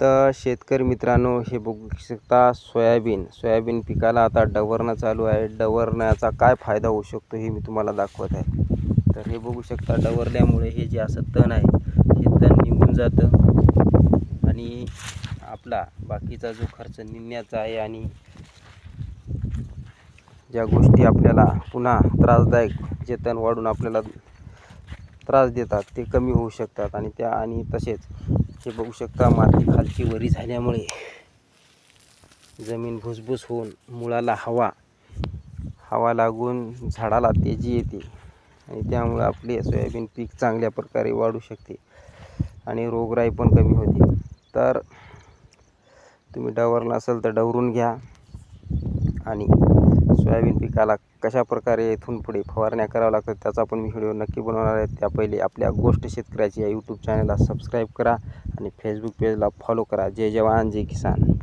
तर शेतकरी मित्रांनो हे बघू शकता सोयाबीन. सोयाबीन पिकाला आता डवरणं चालू आहे. डवरण्याचा काय फायदा होऊ शकतो हे मी तुम्हाला दाखवत आहे. तर हे बघू शकता डवरल्यामुळे हे जे असं तण आहे हे तण निघून जातं. आणि आपला बाकीचा जो खर्च निघण्याचा आहे आणि ज्या गोष्टी आपल्याला पुन्हा त्रासदायक जे तण वाढून आपल्याला त्रास देतात ते कमी होऊ शकतात. आणि त्या आणि तसेच हे बघू शकता माती खालची वरी झाल्यामुळे जमीन भुसभुस होऊन मुळाला हवा हवा लागून झाडाला तेजी येते आणि त्यामुळे आपले सोयाबीन पीक चांगल्या प्रकारे वाढू शकते आणि रोगराई पण कमी होते. तर तुम्ही डवरला असेल तर डवरून घ्या आणि सोयाबीन पिकाला कशा प्रकारे इथून पुढे फवारण्या कराव्या लागतात त्याचा पण मी व्हिडिओ नक्की बनवणार आहे. त्या पहिले आपल्या गोष्ट शेतकऱ्याची या यूट्यूब चॅनलला सबस्क्राईब करा. आणि फेसबुक पेजला फॉलो करा जय जवान जय किसान